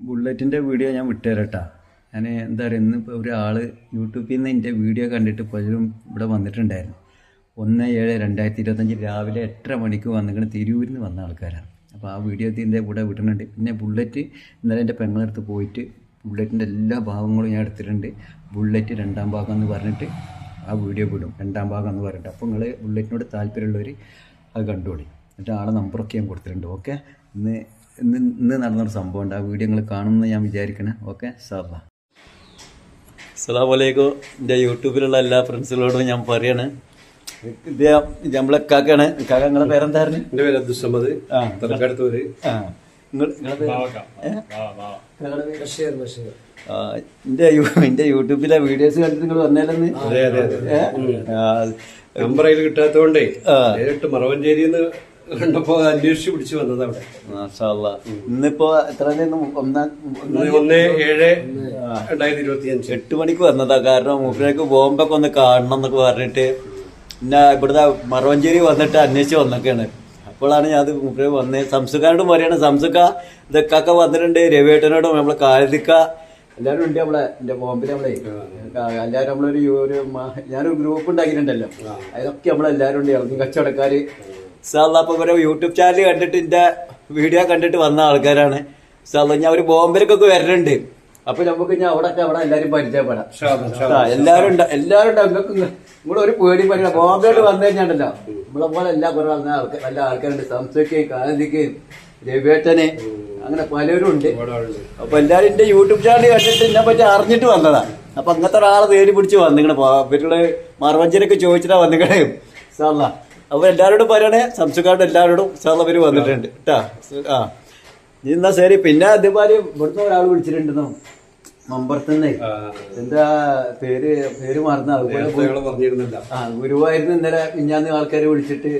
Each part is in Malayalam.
ബുള്ളറ്റിന്റെ വീഡിയോ ഞാൻ വിട്ടുതരട്ടാ. ഞാൻ എന്താ പറയുക ഇന്നിപ്പോൾ ഒരാൾ യൂട്യൂബിൽ നിന്ന് എന്റെ വീഡിയോ കണ്ടിട്ട് പലരും ഇവിടെ വന്നിട്ടുണ്ടായിരുന്നു. ഒന്ന് ഏഴ് രണ്ടായിരത്തി ഇരുപത്തഞ്ച് രാവിലെ എട്ടര മണിക്ക് വന്നിങ്ങനെ തിരൂരിൽ നിന്ന് വന്ന ആൾക്കാരാണ്. അപ്പോൾ ആ വീഡിയോ ഇതിന്റെ കൂടെ വിടുന്നുണ്ട് പിന്നെ ബുള്ളറ്റ് ഇന്നലെ എന്റെ പെങ്ങളടുത്ത് പോയിട്ട് ബുള്ളറ്റിന്റെ എല്ലാ ഭാഗങ്ങളും ഞാൻ എടുത്തിട്ടുണ്ട്. ബുള്ളറ്റ് രണ്ടാം ഭാഗം എന്ന് പറഞ്ഞിട്ട് ആ വീഡിയോ വിടും രണ്ടാം ഭാഗം എന്ന് പറഞ്ഞിട്ട്. അപ്പോൾ നിങ്ങൾ ബുള്ളറ്റിനോട് താല്പര്യമുള്ളവർ അത് കണ്ടുപിടി എന്നിട്ട് ആളെ നമ്പറൊക്കെ ഞാൻ കൊടുത്തിട്ടുണ്ട്. ഓക്കെ ഇന്ന് ഇന്ന് ഇന്ന് നടന്നൊരു സംഭവം ഉണ്ട്. ആ വീഡിയോ നിങ്ങൾ കാണുമെന്ന് ഞാൻ വിചാരിക്കണേ. ഓക്കെ സാറാ അസ്സാം വലൈക്കും എന്റെ യൂട്യൂബിലുള്ള എല്ലാ ഫ്രണ്ട്സുകളോടും ഞാൻ പറയാണ്. ഇത് നമ്മളെ കാക്കാണ് കാക്ക നിങ്ങളെ പേരെന്തായിരുന്നു? എന്റെ പേര് അബ്ദുസമ്മദ് ആ. തലക്കടുത്തൂര്. ആ. എന്റെ യൂട്യൂബിലെ വീഡിയോസ് കണ്ടിട്ട് നിങ്ങൾ വന്നേലെന്ന്? അതെ അതെ അതെ. ഏ? നമ്പർ അതിൽ കിട്ടാത്തതുകൊണ്ടേ ആ. നേരിട്ട് മറവഞ്ചേരിന്ന് കണ്ടപ്പോ അന്വേഷിച്ച് പിടിച്ചു വന്നത് അവിടെ. ഇന്നിപ്പോ എത്ര ഒന്നാം ഏഴ് രണ്ടായിരത്തി ഇരുപത്തി അഞ്ച് എട്ട് മണിക്ക് വന്നതാ. കാരണം മൂപ്പരേക്ക് ബോംബൊക്കെ ഒന്ന് കാണണം എന്നൊക്കെ പറഞ്ഞിട്ട് പിന്നെ ഇവിടുത്തെ മറവഞ്ചേരി വന്നിട്ട് അന്വേഷിച്ച് വന്നൊക്കെയാണ്. അപ്പോഴാണ് ഞാൻ അത് മൂപ്പര് വന്നത് സംസുക്കാരോടും പറയാണ് സംസുക്ക ഇതൊക്കെ വന്നിട്ടുണ്ട്. രവിയേട്ടനോടും നമ്മളെ കാലിക്ക എല്ലാവരും ഉണ്ട് നമ്മളെ എന്റെ ബോംബിൽ നമ്മളെ. എല്ലാവരും നമ്മളൊരു ഒരു ഞാനൊരു ഗ്രൂപ്പ് ഉണ്ടാക്കിയിട്ടുണ്ടല്ലോ. അതിലൊക്കെ നമ്മളെല്ലാവരും ഉണ്ട്. ഇറങ്ങി കച്ചവടക്കാര്. സാറിന് അപ്പൊ ഇവരെ യൂട്യൂബ് ചാനൽ കണ്ടിട്ട് എന്റെ വീഡിയോ കണ്ടിട്ട് വന്ന ആൾക്കാരാണ്. സാറിന് ഞാൻ ഒരു ബോംബിലേക്കൊക്കെ വരലുണ്ട് അപ്പൊ നമുക്ക് ഞാൻ അവിടെ അവിടെ എല്ലാരും പരിചയപ്പെടാം. എല്ലാരും എല്ലാരും ഉണ്ട് ഇവിടെ ഒരു പേടി പറയണം ബോംബെയോട് വന്നു കഴിഞ്ഞാണ്ടല്ലോ. നമ്മളെ പോലെ എല്ലാ കുറെ ആൾക്കാർ നല്ല ആൾക്കാരുണ്ട്. സംസ്കൃതി കാന്തിക്കുകയും രവിയേട്ടന് അങ്ങനെ പലരും ഉണ്ട്. അപ്പൊ എല്ലാരും എന്റെ യൂട്യൂബ് ചാനൽ കണ്ടിട്ട് എന്നെ പറ്റി അറിഞ്ഞിട്ട് വന്നതാ. അപ്പൊ അങ്ങനത്തെ ഒരാളെ തേടി പിടിച്ച് വന്നിങ്ങനെ ഇവരുടെ മറുവഞ്ചനൊക്കെ ചോദിച്ചിട്ടാ വന്നിങ്ങനെ സാറില അപ്പൊ എല്ലാവരോടും പറയണേ സംസുകാരുടെ എല്ലാവരോടും സാറില പേര് വന്നിട്ടുണ്ട്. കേട്ടാ ആ. നീ എന്നാ ശരി പിന്നെ അതേപോലെ ഇവിടുന്ന് ഒരാൾ വിളിച്ചിട്ടുണ്ടെന്നോ മമ്പറത്തുനിന്നേ എന്താ പേര് പേര് മറന്ന ഗുരുവായിരുന്നു ഇന്നലെ മിഞ്ഞാന്ന് ആൾക്കാരെ വിളിച്ചിട്ട്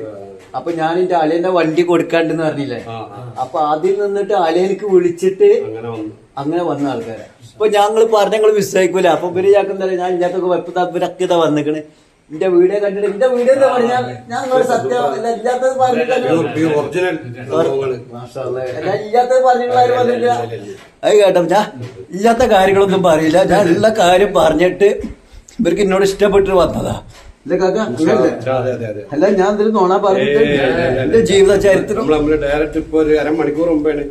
അപ്പൊ ഞാൻ എന്റെ അലേന്റെ വണ്ടി കൊടുക്കാണ്ടെന്ന് പറഞ്ഞില്ലേ. അപ്പൊ അതിൽ നിന്നിട്ട് അലേനക്ക് വിളിച്ചിട്ട് അങ്ങനെ വന്നു. ആൾക്കാരെ. ഇപ്പൊ ഞങ്ങൾ പറഞ്ഞ ഞങ്ങൾ വിശ്വസിക്കൂല. അപ്പൊ ഇവർ ചാക്കുന്ന ഞാൻ ഇല്ലാത്തൊക്കെ വെപ്പത്താ ഇവരൊക്കെ ഇതാ വന്നിക്കണ്. എന്റെ വീഡിയോ കണ്ടിട്ട് എന്റെ വീഡിയോ എന്താ പറഞ്ഞാൽ ഞാൻ നിങ്ങളോട് സത്യം അല്ല, ഇല്ലാത്തത് പറഞ്ഞിട്ടില്ല. ഇല്ലാത്തത് വന്നില്ല അത് കേട്ടോ ഞാൻ ഇല്ലാത്ത കാര്യങ്ങളൊന്നും പറയില്ല. ഞാൻ ഉള്ള കാര്യം പറഞ്ഞിട്ട് ഇവർക്ക് എന്നോട് ഇഷ്ടപ്പെട്ട് വന്നതാ. കാക്ക അല്ല ഞാൻ ഇതിൽ നോണാ പറഞ്ഞിട്ട് എന്റെ ജീവിത ചരിത്രം ഡയറക്റ്റ് ഇപ്പൊ ഒരു അരമണിക്കൂർ മുമ്പാണ്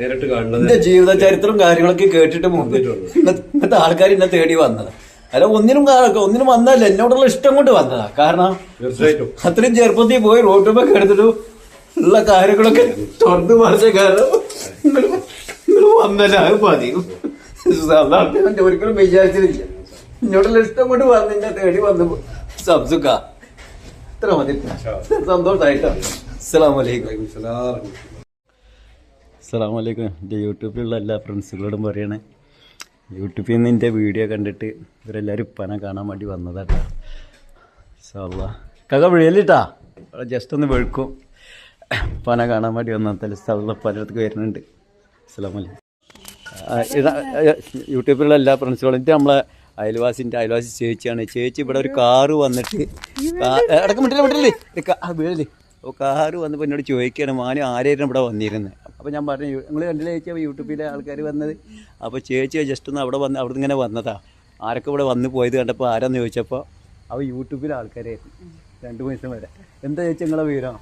നേരിട്ട് കാണുന്നത്. എന്റെ ജീവിത ചരിത്രം കാര്യങ്ങളൊക്കെ കേട്ടിട്ട് മുമ്പിട്ടുള്ളൂ ഇന്നത്തെ ആൾക്കാർ എന്നെ തേടി വന്നത്. അല്ല ഒന്നിനും ഒന്നിനും വന്നല്ല എന്നോടുള്ള ഇഷ്ടം കൊണ്ട് വന്നതാ. കാരണം തീർച്ചയായിട്ടും. അത്രയും ചെറുപ്പത്തിൽ പോയി റോട്ടുമ്പൊക്കെ എടുത്തിട്ട് ഉള്ള കാര്യങ്ങളൊക്കെ തുറന്നു മറിച്ച കാരണം നിങ്ങൾ വന്നല്ല അത് മതി. സാധാരണ ഞാൻ ഒരിക്കലും വിചാരിച്ചിട്ടില്ല. എന്നോടുള്ള ഇഷ്ടം കൊണ്ട് വന്ന് തേടി വന്നു സംസുക്ക. ഇത്ര മതി. സന്തോഷമായിട്ടോ അസ്സാം വലൈക്കും. അസ്സാം വലൈക്കും എന്റെ യൂട്യൂബിലുള്ള എല്ലാ ഫ്രണ്ട്സുകളോടും പറയണേ യൂട്യൂബിൽ നിന്ന് എന്റെ വീഡിയോ കണ്ടിട്ട് ഇവരെല്ലാവരും ഇപ്പനെ കാണാൻ വേണ്ടി വന്നതാട്ടാ സാ കക വിഴലിട്ടാ ജസ്റ്റ് ഒന്ന് വെഴുക്കും ഇപ്പനെ കാണാൻ വേണ്ടി വന്നാൽ സ്ഥലം പലയിടത്തേക്ക് വരുന്നുണ്ട്. ഏ, യൂട്യൂബിലുള്ള എല്ലാ ഫ്രണ്ട്സുകളും ഇത് നമ്മളെ അയൽവാസിന്റെ അയൽവാസി ചേച്ചിയാണ്. ചേച്ചി ഇവിടെ ഒരു കാറ് വന്നിട്ട് ഇടയ്ക്ക് ഏ, വിട്ടില്ലേ വിട്ടില്ല അപ്പോൾ കാറ് വന്നപ്പോൾ എന്നോട് ചോദിക്കുകയാണ് മാനു ആരായിരുന്നു ഇവിടെ വന്നിരുന്നത്? അപ്പോൾ ഞാൻ പറഞ്ഞു നിങ്ങൾ കണ്ടില്ല ചേച്ചി അപ്പോൾ യൂട്യൂബിലെ ആൾക്കാർ വന്നത്? അപ്പോൾ ചേച്ചി ജസ്റ്റ് ഒന്ന് അവിടെ വന്ന് അവിടെ ഇങ്ങനെ വന്നതാ. ആരൊക്കെ ഇവിടെ വന്ന് പോയത് കണ്ടപ്പോൾ ആരാന്ന് ചോദിച്ചപ്പോൾ അവ യൂട്യൂബിലെ ആൾക്കാരായിരുന്നു. രണ്ട് ദിവസം വരെ. എന്താ ചേച്ചി നിങ്ങളെ വിവരം?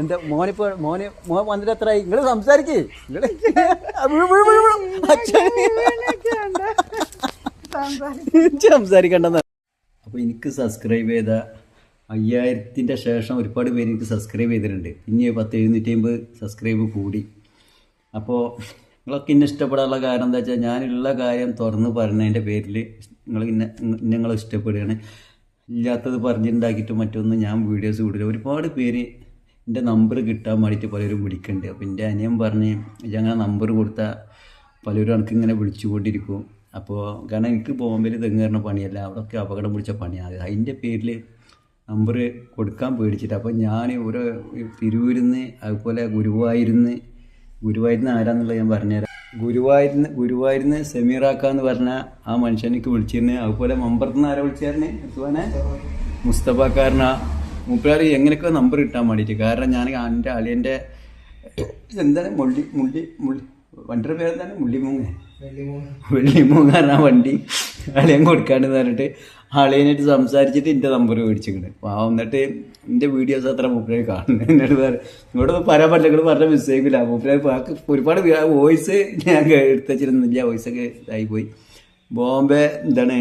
എന്താ മോനിപ്പോ മോന് മോൻ വന്നിട്ട് എത്രയായി നിങ്ങൾ സംസാരിക്കേ. സംസാരിക്കണ്ടെന്ന്. അപ്പൊ എനിക്ക് സബ്സ്ക്രൈബ് ചെയ്ത അയ്യായിരത്തിന്റെ ശേഷം ഒരുപാട് പേര് എനിക്ക് സബ്സ്ക്രൈബ് ചെയ്തിട്ടുണ്ട്. ഇനി പത്ത് എഴുന്നൂറ്റി അമ്പത് സബ്സ്ക്രൈബ് കൂടി. അപ്പോൾ നിങ്ങളൊക്കെ ഇന്നെ ഇഷ്ടപ്പെടാനുള്ള കാരണം എന്താ വെച്ചാൽ ഞാനുള്ള കാര്യം തുറന്ന് പറഞ്ഞതിന്റെ പേരിൽ നിങ്ങൾ ഇന്നെ നിങ്ങൾ ഇഷ്ടപ്പെടുകയാണ്. ഇല്ലാത്തത് പറഞ്ഞിട്ടുണ്ടാക്കിയിട്ട് മറ്റൊന്നും ഞാൻ വീഡിയോസ് കൂടുതൽ ഒരുപാട് പേര് എന്റെ നമ്പർ കിട്ടാൻ വേണ്ടിയിട്ട് പലരും വിളിക്കുന്നുണ്ട് അപ്പോൾ എന്റെ അനിയൻ പറഞ്ഞ് ഞങ്ങൾ നമ്പർ കൊടുത്താൽ പലരും എനിക്ക് ഇങ്ങനെ വിളിച്ചുകൊണ്ടിരിക്കും. അപ്പോൾ കാരണം എനിക്ക് ബോംബെയിൽ തെങ്ങേറിന പണിയല്ല. അവിടെയൊക്കെ അപകടം പിടിച്ച പണിയാണ്. അതിന്റെ പേരിൽ നമ്പർ കൊടുക്കാൻ പേടിച്ചിട്ട്. അപ്പോൾ ഞാൻ ഒരു തിരൂരിന്ന് അതുപോലെ ഗുരുവായൂരിന്ന് ഗുരുവായൂരിന്ന് ആരാന്നുള്ളത് ഞാൻ പറഞ്ഞുതരാം. ഗുരുവായൂരിന്ന് ഗുരുവായൂരിന്ന് സെമീറാക്ക എന്ന് പറഞ്ഞ ആ മനുഷ്യനിക്ക് വിളിച്ചിരുന്നു. അതുപോലെ മമ്പറത്തുനിന്ന് ആരാ വിളിച്ചായിരുന്നേ എത്തുവാനെ? മുസ്തഫക്കാരന മൂപ്പരാർ എങ്ങനെയൊക്കെ നമ്പർ കിട്ടാൻ വേണ്ടിയിട്ട്. കാരണം ഞാൻ എന്റെ അളിയന്റെ എന്താണ് മുള്ളി മുള്ളി മുള്ളി വണ്ടിയുടെ പേരെന്താണ്? മുള്ളിമൂങ്ങ. വെള്ളിമൂങ്ങ. പറഞ്ഞ വണ്ടി. അളിയൻ കൊടുക്കാണ്ട് പറഞ്ഞിട്ട്. അളിയനായിട്ട് സംസാരിച്ചിട്ട് എന്റെ നമ്പർ മേടിച്ചിട്ടുണ്ട്. അപ്പോൾ എന്നിട്ട് എന്റെ വീഡിയോസ് അത്ര മൂപ്പരായി കാണുന്നത് എന്നോട് പറയും ഇങ്ങോട്ട് പറയാൻ പറ്റില്ല പറഞ്ഞ മിസ്റ്റേക്കില്ല മൂപ്പരായി ഒരുപാട് വോയിസ് ഞാൻ എടുത്തുവച്ചിരുന്നില്ല വോയിസ് വോയിസൊക്കെ ഇതായിപ്പോയി ബോംബെ എന്താണ്?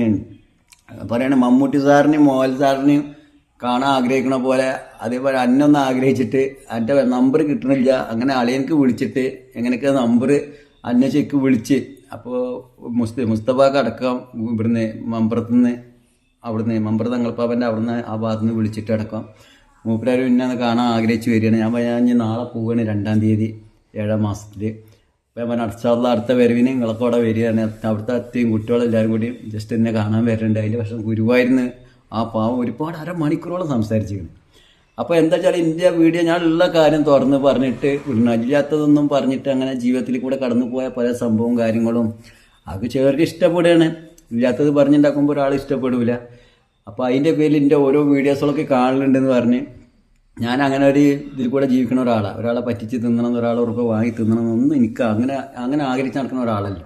പറയണ മമ്മൂട്ടി സാറിനെയും മോഹൻ സാറിനെയും കാണാൻ ആഗ്രഹിക്കണ പോലെ അതേപോലെ അന്നൊന്ന് ആഗ്രഹിച്ചിട്ട് എന്റെ നമ്പർ കിട്ടണില്ല. അങ്ങനെ അളിയനക്ക് വിളിച്ചിട്ട് എങ്ങനെയൊക്കെ നമ്പർ അന്വേഷിക്ക് വിളിച്ച് അപ്പോൾ മുസ്ത മുസ്തഫാക്ക് അടക്കം ഇവിടുന്ന് മമ്പറത്തുനിന്ന് അവിടുന്ന് മമ്പറ തങ്ങൾപ്പാപ്പന്റെ അവിടുന്ന് ആ ഭാഗത്ത് നിന്ന് വിളിച്ചിട്ട് അടക്കം മൂപ്പരാരും എന്നെ ഒന്ന് കാണാൻ ആഗ്രഹിച്ച് വരികയാണ്. ഞാൻ ഞാൻ നാളെ പോവുകയാണ് രണ്ടാം തീയതി ഏഴാം മാസത്തിൽ അപ്പോൾ ഞാൻ പറഞ്ഞു അടുത്ത അടുത്ത വരവിന് നിങ്ങളൊക്കെ അവിടെ വരികയാണ് അവിടുത്തെ അത്തെയും കുട്ടികളെല്ലാവരും കൂടി ജസ്റ്റ് എന്നെ കാണാൻ വരുന്നുണ്ട് അതിൽ പക്ഷേ ഗുരുവായിരുന്നു ആ പാവം ഒരുപാട് അരമണിക്കൂറോളം സംസാരിച്ചിരിക്കുന്നു. അപ്പോൾ എന്താ വെച്ചാൽ ഇന്ത്യ വീഡിയോ ഞാൻ ഉള്ള കാര്യം തുറന്ന് പറഞ്ഞിട്ട് ഇല്ലാത്തതൊന്നും പറഞ്ഞിട്ട് അങ്ങനെ ജീവിതത്തിൽ കൂടെ കടന്നു പോയ പല സംഭവവും കാര്യങ്ങളും അത് ചേർക്ക് ഇഷ്ടപ്പെടുകയാണ്. ഇല്ലാത്തത് പറഞ്ഞുണ്ടാക്കുമ്പോൾ ഒരാൾ ഇഷ്ടപ്പെടില്ല അപ്പോൾ അതിന്റെ പേരിൽ എന്റെ ഓരോ വീഡിയോസുകളൊക്കെ കാണലുണ്ടെന്ന് പറഞ്ഞ് ഞാൻ അങ്ങനെ ഒരു ഇതിൽ കൂടെ ജീവിക്കുന്ന ഒരാളാണ് ഒരാളെ പറ്റിച്ച് തിന്നണം ഒരാളെ ഉറപ്പ് വാങ്ങി തിന്നണം എന്നൊന്നും എനിക്ക് അങ്ങനെ അങ്ങനെ ആഗ്രഹിച്ച് നടക്കുന്ന ഒരാളല്ല.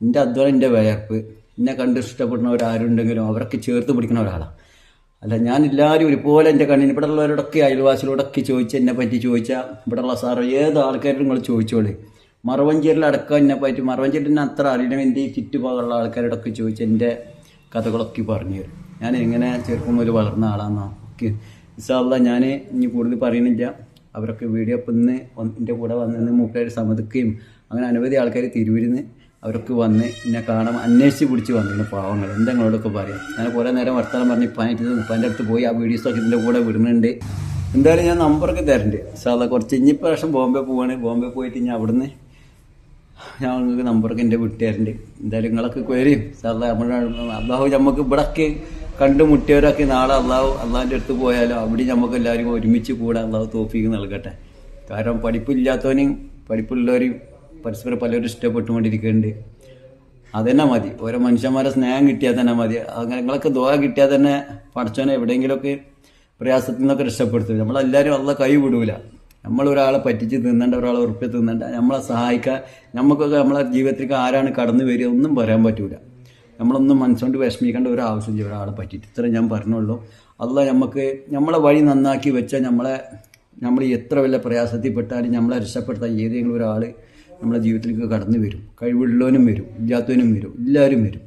എന്റെ അധ്വാനം എന്റെ വയർപ്പ് എന്നെ കണ്ട് ഇഷ്ടപ്പെടുന്നവരാരുണ്ടെങ്കിലും അവരൊക്കെ ചേർത്ത് പിടിക്കുന്ന ഒരാളാണ് അല്ല ഞാൻ എല്ലാവരും ഒരുപോലെ എന്റെ കണ്ണിന് ഇവിടെ ഉള്ളവരോടൊക്കെ അയൽവാസികളോടൊക്കെ ചോദിച്ച് എന്നെ പറ്റി ചോദിച്ചാൽ ഇവിടെ ഉള്ള സാറ് ഏത് ആൾക്കാരും നിങ്ങൾ ചോദിച്ചോളേ. മറവഞ്ചേരിലടക്കം എന്നെ പറ്റി മറവഞ്ചേരിനെ അത്ര അറിയണം. എന്റെ ഈ ചുറ്റുപാടുള്ള ആൾക്കാരോടൊക്കെ ചോദിച്ച് എന്റെ കഥകളൊക്കെ പറഞ്ഞു തരും. ഞാൻ എങ്ങനെ ചെറുപ്പം മുതൽ വളർന്ന ആളാണെന്നോ ഒക്കെ ഇസാള്ള ഞാൻ ഇനി കൂടുതൽ പറയുന്നില്ല അവരൊക്കെ വീഡിയോ ഇപ്പം ഇന്ന് എന്റെ കൂടെ വന്നിന്ന് മൂപ്പേര് സമ്മതിക്കുകയും അങ്ങനെ അനവധി ആൾക്കാർ തിരുവിരുന്ന് അവരൊക്കെ വന്ന് എന്നെ കാണാൻ അന്വേഷിച്ച് പിടിച്ച് വന്നിരുന്നു പാവങ്ങൾ എന്താ നിങ്ങളോടൊക്കെ പറയാം? ഞാൻ കുറേ നേരം വർത്തമാനം പറഞ്ഞ് ഇപ്പാനായിട്ട് ഉപ്പാന്റെ അടുത്ത് പോയി ആ വീഡിയോസൊക്കെ ഇതിന്റെ കൂടെ വിടുന്നുണ്ട്. എന്തായാലും ഞാൻ നമ്പറൊക്കെ തരണ്ട്. സാധാ കുറച്ച് ഇനി പ്രാവശ്യം ബോംബെ പോവാണ്. ബോംബെ പോയിട്ട് ഞാൻ അവിടുന്ന് ഞാൻ നിങ്ങൾക്ക് നമ്പറൊക്കെ എന്റെ വീട്ടുകാരുണ്ട് എന്തായാലും നിങ്ങളൊക്കെ വരും സാധാ നമ്മുടെ അള്ളാഹു നമുക്ക് ഇവിടൊക്കെ കണ്ടുമുട്ടിയവരൊക്കെ നാളെ അള്ളാഹു അള്ളാഹിന്റെ അടുത്ത് പോയാലോ അവിടെ നമുക്ക് എല്ലാവരും ഒരുമിച്ച് കൂടെ അള്ളാഹു തോഫിക്ക് നൽകട്ടെ. കാരണം പഠിപ്പില്ലാത്തവനെയും പഠിപ്പുള്ളവരെയും പരസ്പരം പലരും ഇഷ്ടപ്പെട്ടുകൊണ്ടിരിക്കുന്നുണ്ട്. അതന്നെ മതി. ഓരോ മനുഷ്യന്മാരെ സ്നേഹം കിട്ടിയാൽ തന്നെ മതി. അങ്ങനെ നിങ്ങളൊക്കെ ദോഹ കിട്ടിയാൽ തന്നെ പഠിച്ചവനെ എവിടെയെങ്കിലുമൊക്കെ പ്രയാസത്തിൽ നിന്നൊക്കെ രക്ഷപ്പെടുത്തും. നമ്മളെല്ലാവരും അള്ള കൈ വിടൂല നമ്മൾ ഒരാളെ പറ്റിച്ച് തിന്നണ്ട ഒരാളെ ഉറപ്പ് തിന്നണ്ട നമ്മളെ സഹായിക്കാൻ നമുക്കൊക്കെ നമ്മളെ ജീവിതത്തിലേക്ക് ആരാണ് കടന്നു വരിക ഒന്നും പറയാൻ പറ്റൂല. നമ്മളൊന്നും മനസ്സുകൊണ്ട് വിഷമിക്കേണ്ട ഒരു ആവശ്യമില്ല ഒരാളെ പറ്റിയിട്ട്. ഇത്ര ഞാൻ പറഞ്ഞുള്ളൂ. അല്ല നമുക്ക് നമ്മളെ വഴി നന്നാക്കി വെച്ചാൽ നമ്മളെ നമ്മൾ എത്ര വലിയ പ്രയാസത്തിൽപ്പെട്ടാലും നമ്മളെ രക്ഷപ്പെടുത്താൻ ഏതെങ്കിലും ഒരാൾ നമ്മളെ ജീവിതത്തിലേക്ക് കടന്നു വരും. കഴിവുള്ളവനും വരും ഇല്ലാത്തവനും വരും എല്ലാവരും വരും.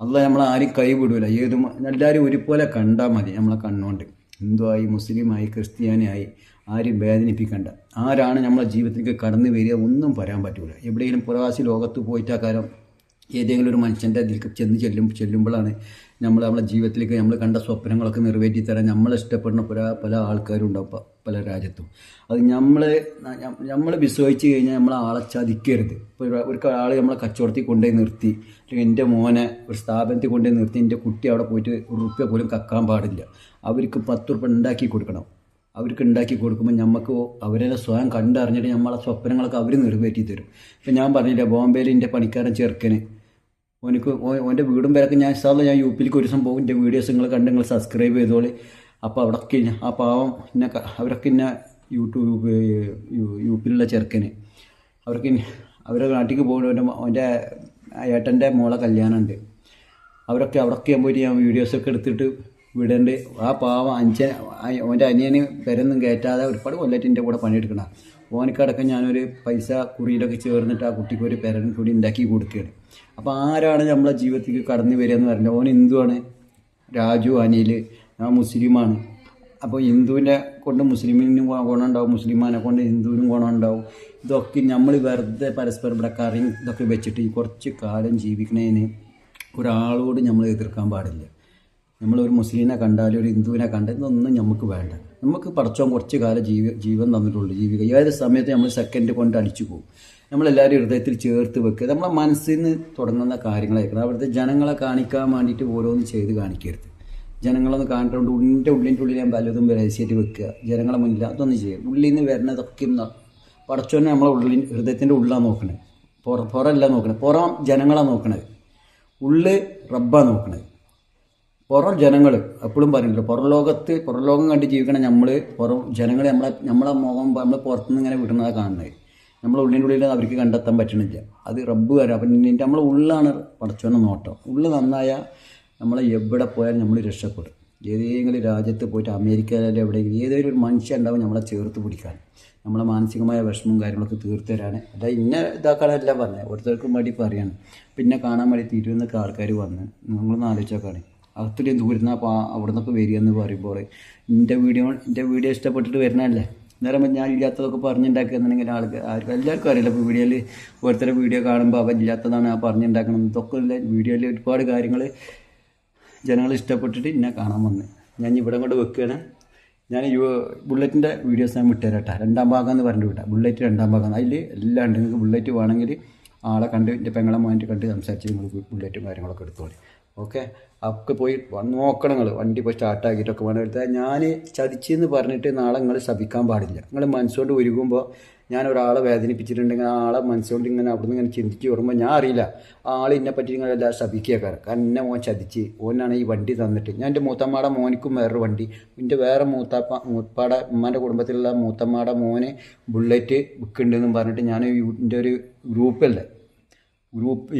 അല്ല നമ്മളെ ആരും കൈവിടൂല. ഏത് എല്ലാവരും ഒരുപോലെ കണ്ടാൽ മതി നമ്മളെ കണ്ണുകൊണ്ട് ഹിന്ദുവായി മുസ്ലിമായി ക്രിസ്ത്യാനിയായി ആരും വേദനിപ്പിക്കേണ്ട. ആരാണ് നമ്മളെ ജീവിതത്തിലേക്ക് കടന്നു വരിക ഒന്നും പറയാൻ പറ്റൂല. എവിടെയെങ്കിലും പ്രവാസി ലോകത്ത് പോയിട്ട് ആ ഏതെങ്കിലും ഒരു മനുഷ്യന്റെ അതിലേക്ക് ചെന്ന് ചെല്ലും ചെല്ലുമ്പോഴാണ് നമ്മൾ നമ്മളെ ജീവിതത്തിലേക്ക് നമ്മൾ കണ്ട സ്വപ്നങ്ങളൊക്കെ നിറവേറ്റി തരാൻ നമ്മളെ ഇഷ്ടപ്പെടുന്ന പല പല ആൾക്കാരും ഉണ്ടാവും പല രാജ്യത്തും. അത് നമ്മൾ നമ്മൾ വിശ്വസിച്ച് കഴിഞ്ഞാൽ നമ്മളെ ആളെ ചതിക്കരുത്. ഇപ്പോൾ ഒരു ആൾ നമ്മളെ കച്ചവടത്തിൽ കൊണ്ടുപോയി നിർത്തി അല്ലെങ്കിൽ എന്റെ മോനെ ഒരു സ്ഥാപനത്തിൽ കൊണ്ടുപോയി നിർത്തി എന്റെ കുട്ടി അവിടെ പോയിട്ട് ഒരു റുപ്യ പോലും കക്കാൻ പാടില്ല. അവർക്ക് പത്ത് റുപ്യ ഉണ്ടാക്കി കൊടുക്കണം. അവർക്ക് ഉണ്ടാക്കി കൊടുക്കുമ്പോൾ നമുക്ക് അവരെ സ്വയം കണ്ടറിഞ്ഞിട്ട് നമ്മളെ സ്വപ്നങ്ങളൊക്കെ അവർ നിറവേറ്റി തരും. ഇപ്പം ഞാൻ പറഞ്ഞില്ല ബോംബെയിൽ എന്റെ പണിക്കാരൻ ചെറുക്കന്. ഓനിക്ക് ഓന്റെ വീടും പേരൊക്കെ ഞാൻ സാറിന് ഞാൻ യു പിയിലേക്ക് ഒരു ദിവസം പോകും. എന്റെ വീഡിയോസ് നിങ്ങൾ കണ്ട് നിങ്ങൾ സബ്സ്ക്രൈബ് ചെയ്തോളി. അപ്പോൾ അവിടൊക്കെ ആ പാവം എന്നെ അവരൊക്കെ ഇന്ന യൂട്യൂബ് യു- പിയിലുള്ള ചെറുക്കന്. അവർക്ക് അവരുടെ അവരെ നാട്ടിലേക്ക് പോകുന്ന അവന്റെ ഏട്ടന്റെ മോളെ കല്യാണമുണ്ട് അവരൊക്കെ അവിടൊക്കെ ഞാൻ പോയിട്ട് ഞാൻ വീഡിയോസൊക്കെ എടുത്തിട്ട് വിടണ്ട്. ആ പാവം അഞ്ച അവന്റെ അനിയന് പെരൊന്നും കയറ്റാതെ ഒരുപാട് കൊല്ലറ്റിന്റെ കൂടെ പണിയെടുക്കണം ഓനക്കടക്കം ഞാനൊരു പൈസ കുറിയിലൊക്കെ ചേർന്നിട്ട് ആ കുട്ടിക്ക് ഒരു പെരൻ കൂടി ഉണ്ടാക്കി കൊടുക്കുകയാണ്. അപ്പോൾ ആരാണ് നമ്മളെ ജീവിതത്തിലേക്ക് കടന്നു വരിക എന്ന് പറഞ്ഞാൽ ഓൻ ഹിന്ദുവാണ് രാജു അനിൽ ഞാൻ മുസ്ലിമാണ്. അപ്പോൾ ഹിന്ദുവിനെ കൊണ്ട് മുസ്ലിമിനും ഗുണം ഗുണമുണ്ടാവും മുസ്ലിമാനെ കൊണ്ട് ഹിന്ദുവിനും ഗുണമുണ്ടാവും. ഇതൊക്കെ നമ്മൾ വെറുതെ പരസ്പരം ഇവിടെ കറിയും ഇതൊക്കെ വെച്ചിട്ട് കുറച്ച് കാലം ജീവിക്കുന്നതിന് ഒരാളോട് നമ്മൾ എതിർക്കാൻ പാടില്ല. നമ്മളൊരു മുസ്ലിമിനെ കണ്ടാലും ഒരു ഹിന്ദുവിനെ കണ്ടാൽ ഇതൊന്നും നമുക്ക് വേണ്ട. നമുക്ക് പടച്ചോൻ കുറച്ച് കാലം ജീവ ജീവൻ തന്നിട്ടുള്ളൂ ജീവിക്കുക ഏത് സമയത്ത് നമ്മൾ സെക്കൻഡ് കൊണ്ട് അടിച്ചു പോകും. നമ്മളെല്ലാവരും ഹൃദയത്തിൽ ചേർത്ത് വെക്കുക. നമ്മളെ മനസ്സിൽ നിന്ന് തുടങ്ങുന്ന കാര്യങ്ങളായിരിക്കണം. അവിടുത്തെ ജനങ്ങളെ കാണിക്കാൻ വേണ്ടിയിട്ട് ഓരോന്ന് ചെയ്ത് കാണിക്കരുത്. ജനങ്ങളൊന്ന് കാണിട്ടുകൊണ്ട് ഉള്ളിന്റെ ഉള്ളിന്റെ ഉള്ളിൽ ഞാൻ പലതും രഹസ്യമായിട്ട് വെക്കുക. ജനങ്ങളെ മുന്നിൽ അതൊന്നും ചെയ്യുക ഉള്ളിൽ നിന്ന് വരുന്നതൊക്കെ പടച്ചോനെ നമ്മളെ ഉള്ളിൽ ഹൃദയത്തിന്റെ ഉള്ളാണ് നോക്കണത്. പുറ പുറമല്ല നോക്കണത്. പുറം ജനങ്ങളാണ് നോക്കണത്. ഉള്ളിൽ റബ്ബാണ് നോക്കണത്. പുറം ജനങ്ങൾ എപ്പോഴും പറയുന്നുണ്ട്. പുറം ലോകത്ത് പുറം ലോകം കണ്ട് ജീവിക്കണം നമ്മൾ പുറം ജനങ്ങൾ നമ്മളെ നമ്മളെ മുഖം നമ്മൾ പുറത്തുനിന്ന് ഇങ്ങനെ വിടുന്നതാണ് കാണുന്നത്. നമ്മളെ ഉള്ളിന്റെ ഉള്ളിൽ അവർക്ക് കണ്ടെത്താൻ പറ്റണില്ല. അത് റബ്ബ് വരാം അപ്പം നിന്റെ നമ്മളെ ഉള്ളാണ് പടച്ചോനെ നോട്ടം. ഉള്ളിൽ നന്നായാൽ നമ്മളെ എവിടെ പോയാൽ നമ്മൾ രക്ഷപ്പെടും. ഏതെങ്കിലും രാജ്യത്ത് പോയിട്ട് അമേരിക്കയിലെ എവിടെയെങ്കിലും ഏതെങ്കിലും ഒരു മനുഷ്യൻ ഉണ്ടാവും നമ്മളെ ചേർത്ത് പിടിക്കാൻ. നമ്മളെ മാനസികമായ വിഷമവും കാര്യങ്ങളൊക്കെ തീർത്തു തരാണ് അല്ല ഇന്ന ഇതാക്കാനല്ല പറഞ്ഞത്. ഓരോരുത്തർക്കും വേണ്ടി പറയാണ്. പിന്നെ കാണാൻ വേണ്ടി തീരുവെന്നൊക്കെ ആൾക്കാർ വന്ന്. നിങ്ങളൊന്ന് ആലോചിച്ചോക്കാണ് അത്രയും ദൂരം അപ്പോൾ അവിടെ നിന്നൊക്കെ വരിക എന്ന് പറയുമ്പോൾ എന്റെ വീഡിയോ എന്റെ വീഡിയോ ഇഷ്ടപ്പെട്ടിട്ട് വരുന്നതല്ലേ? നേരം ഞാൻ ഇല്ലാത്തതൊക്കെ പറഞ്ഞുണ്ടാക്കുന്നുണ്ടെങ്കിൽ ആൾക്ക് ആർക്കും എല്ലാവർക്കും അറിയില്ല. ഇപ്പോൾ വീഡിയോയിൽ ഓരോരുത്തരുടെ വീഡിയോ കാണുമ്പോൾ അവൻ ഇല്ലാത്തതാണ് ആ പറഞ്ഞുണ്ടാക്കണം ഇതൊക്കെ ഉള്ള വീഡിയോയിൽ ഒരുപാട് കാര്യങ്ങൾ ജനങ്ങൾ ഇഷ്ടപ്പെട്ടിട്ട് എന്നെ കാണാൻ വന്ന്. ഞാൻ ഇവിടെ കൊണ്ട് വെക്കുകയാണ്. ഞാൻ യു ബുള്ളറ്റിന്റെ വീഡിയോസ് ഞാൻ വിട്ടുതരാം കേട്ടോ രണ്ടാം ഭാഗം എന്ന് പറഞ്ഞിട്ട് വിട്ടാ. ബുള്ളറ്റ് രണ്ടാം ഭാഗം. അതിൽ എല്ലാം ഉണ്ട്. നിങ്ങൾക്ക് ബുള്ളറ്റ് വേണമെങ്കിൽ ആളെ കണ്ട് എന്റെ പെങ്ങളെ മോനിട്ട് കണ്ട് സംസാരിച്ച് നിങ്ങൾ ബുള്ളറ്റും കാര്യങ്ങളൊക്കെ എടുത്തോളി. ഓക്കെ? ഒക്കെ പോയി നോക്കണം നിങ്ങൾ വണ്ടി പോയി സ്റ്റാർട്ടാക്കിയിട്ടൊക്കെ വേണം. എടുത്താൽ ഞാൻ ചതിച്ചെന്ന് പറഞ്ഞിട്ട് നാളെ നിങ്ങൾ ശപിക്കാൻ പാടില്ല. നിങ്ങൾ മനസ്സുകൊണ്ട് ഒരുങ്ങുമ്പോൾ ഞാൻ ഒരാളെ വേദനിപ്പിച്ചിട്ടുണ്ടെങ്കിൽ ആളെ മനസ്സുകൊണ്ട് ഇങ്ങനെ അവിടുന്ന് ഇങ്ങനെ ചിന്തിച്ച് വരുമ്പോൾ ഞാൻ അറിയില്ല. ആൾ എന്നെ പറ്റി നിങ്ങളെല്ലാം ശപിക്കുക കാരണം എന്നെ മോൻ ചതിച്ച്. ഓനാണ് ഈ വണ്ടി തന്നിട്ട്. ഞാൻ എന്റെ മൂത്തമ്മയുടെ മോനിക്കും വേറൊരു വണ്ടി. എന്റെ വേറെ മൂത്താപ്പ മൂപ്പാടെ ഉമ്മാന്റെ കുടുംബത്തിലുള്ള മൂത്തമ്മയുടെ മോന് ബുള്ളറ്റ് വിൽക്കുന്നുണ്ടെന്നും പറഞ്ഞിട്ട് ഞാൻ എന്റെ ഒരു ഗ്രൂപ്പല്ലേ? ഗ്രൂപ്പ്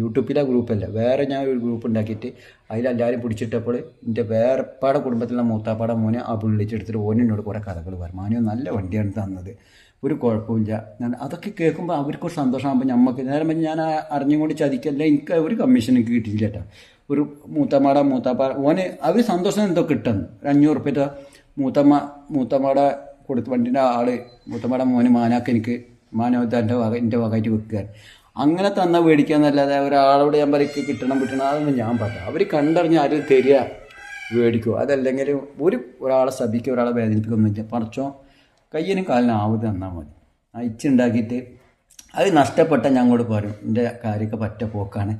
യൂട്യൂബിലെ ഗ്രൂപ്പല്ല. വേറെ ഞാൻ ഒരു ഗ്രൂപ്പ് ഉണ്ടാക്കിയിട്ട് അതിലെല്ലാവരും പിടിച്ചിട്ടപ്പോൾ എന്റെ വേറെ പാടെ കുടുംബത്തിലുള്ള മൂത്താപ്പാടെ മോനെ ആ വിളിച്ചെടുത്തിട്ട് ഓനോട് കുറേ കഥകൾ പറയും. മാനോ നല്ല വണ്ടിയാണ് തന്നത്. ഒരു കുഴപ്പമില്ല. അതൊക്കെ കേൾക്കുമ്പോൾ അവർക്കൊരു സന്തോഷമാകുമ്പോൾ നമുക്ക് നേരം പറഞ്ഞ് ഞാൻ അറിഞ്ഞും അറിഞ്ഞുകൊണ്ട് ചതിക്കല്ല. എനിക്ക് ഒരു കമ്മീഷൻ എനിക്ക് കിട്ടിയില്ല കേട്ടോ. ഒരു മൂത്തമ്മയുടെ മൂത്താപ്പ ഓന് അവർ സന്തോഷം എന്തോ കിട്ടുന്നു. ഒരു അഞ്ഞൂറ് റുപ്യത്തെ മൂത്തമ്മ മൂത്തമ്മയുടെ കൊടുത്ത് വണ്ടിന്റെ ആൾ മൂത്തമ്മയുടെ മോന് മാനാക്ക് എനിക്ക് മാനോ എന്റെ വക എന്റെ വകയായിട്ട് വെക്കുകയാണ്. അങ്ങനെ തന്നാൽ മേടിക്കാന്നല്ലാതെ ഒരാളോട് ഞാൻ പറയും കിട്ടണം കിട്ടണം അതൊന്നും ഞാൻ പറയാം അവർ കണ്ടറിഞ്ഞ് ആരും തരിക മേടിക്കുക അതല്ലെങ്കിൽ ഒരു ഒരാളെ സഭിക്കുക ഒരാളെ വേദനിപ്പിക്കൊന്നുമില്ല പറിച്ചോ കയ്യനും കാലിനും ആവുത് തന്നാൽ മതി. അയച്ചുണ്ടാക്കിയിട്ട് അത് നഷ്ടപ്പെട്ട ഞങ്ങളോട് പറയും. എന്റെ കാര്യമൊക്കെ പറ്റ പോക്കാണ്.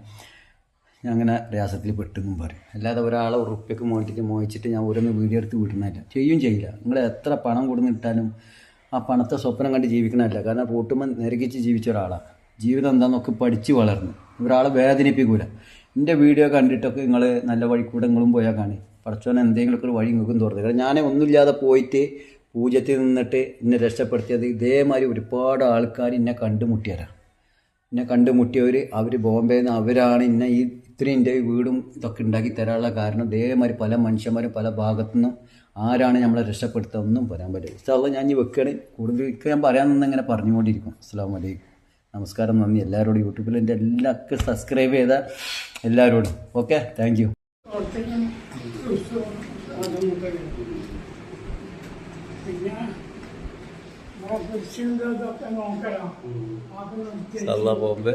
ഞാൻ അങ്ങനെ രാസത്തിൽ പെട്ടെന്നും പറയും. അല്ലാതെ ഒരാളെ ഉറുപ്പ്യക്ക് മോഹിച്ചിട്ട് മോഹിച്ചിട്ട് ഞാൻ ഓരോന്ന് വീഡിയോ എടുത്ത് വിടുന്നില്ല ചെയ്യും ചെയ്യില്ല. നിങ്ങൾ എത്ര പണം കൊടുന്നിട്ടാലും ആ പണത്തെ സ്വപ്നം കണ്ട് ജീവിക്കണമല്ല കാരണം റൂട്ടുമ്പോൾ നിരകിച്ച് ജീവിച്ച ഒരാളാണ് ജീവിതം എന്താണെന്നൊക്കെ പഠിച്ച് വളർന്നു. ഒരാളെ വേദനിപ്പിക്കൂല. എന്റെ വീഡിയോ കണ്ടിട്ടൊക്കെ നിങ്ങൾ നല്ല വഴി കൂടെ നിങ്ങളും പോയാൽ കാണി പഠിച്ചോനെ എന്തെങ്കിലുമൊക്കെ ഒരു വഴി നിങ്ങൾക്കും തുറന്നു കാരണം ഞാൻ ഒന്നുമില്ലാതെ പോയിട്ട് പൂജ്യത്തിൽ നിന്നിട്ട് എന്നെ രക്ഷപ്പെടുത്തിയത് ഇതേമാതിരി ഒരുപാട് ആൾക്കാർ എന്നെ കണ്ടുമുട്ടിയവരാണ് എന്നെ കണ്ടുമുട്ടിയവർ അവർ ബോംബെയിൽ നിന്ന് അവരാണ് ഇന്നെ ഈ ഇത്രയും എന്റെ വീടും ഇതൊക്കെ ഉണ്ടാക്കി തരാനുള്ള കാരണം. ഇതേമാതിരി പല മനുഷ്യന്മാരും പല ഭാഗത്തു നിന്നും ആരാണ് നമ്മളെ രക്ഷപ്പെടുത്തുക? ഒന്നും പറയാൻ പറ്റില്ല. ഇഷ്ടമുള്ള ഞാൻ ഈ വെക്കുകയാണ് കൂടുതൽ ഞാൻ പറയാൻ നിന്ന് ഇങ്ങനെ പറഞ്ഞുകൊണ്ടിരിക്കും. അസ്സാം വലൈക്കും നമസ്കാരം നന്ദി. എല്ലാവരോടും യൂട്യൂബിൽ എന്റെ എല്ലാവർക്കും സബ്സ്ക്രൈബ് ചെയ്ത എല്ലാവരോടും. ഓക്കെ താങ്ക് യു ബോംബെ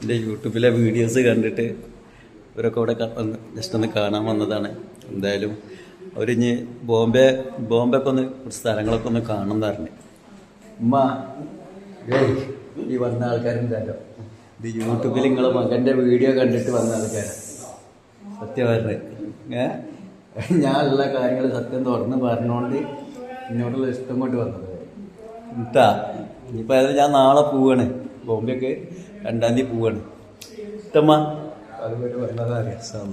എന്റെ യൂട്യൂബിലെ വീഡിയോസ് കണ്ടിട്ട് ഇവരൊക്കെ ഇവിടെ ജസ്റ്റ് ഒന്ന് കാണാൻ വന്നതാണ്. എന്തായാലും അവരിഞ്ഞ് ബോംബെ ബോംബെക്ക് ഒന്ന് കുറച്ച് സ്ഥലങ്ങളൊക്കെ ഒന്ന് കാണണം പറഞ്ഞു. ഉമ്മ ഈ വന്ന ആൾക്കാരുണ്ടല്ലോ. ഇത് യൂട്യൂബിൽ നിങ്ങളെ മകന്റെ വീഡിയോ കണ്ടിട്ട് വന്ന ആൾക്കാരാണ് സത്യം പറഞ്ഞത് ഏ? ഞാൻ ഉള്ള കാര്യങ്ങൾ സത്യം തുറന്ന് പറഞ്ഞുകൊണ്ട് എന്നോടുള്ള ഇഷ്ടം കൊണ്ട് വന്നത്. ഇട്ടാ ഇനിയിപ്പോൾ ഏതായാലും ഞാൻ നാളെ പോവാണ്. ബോംബെയൊക്കെ രണ്ടാം തീയതി പോവാണ്. ഇട്ടമ്മ അതുപോലെ വന്നതാണ് അറിയാം. സാമ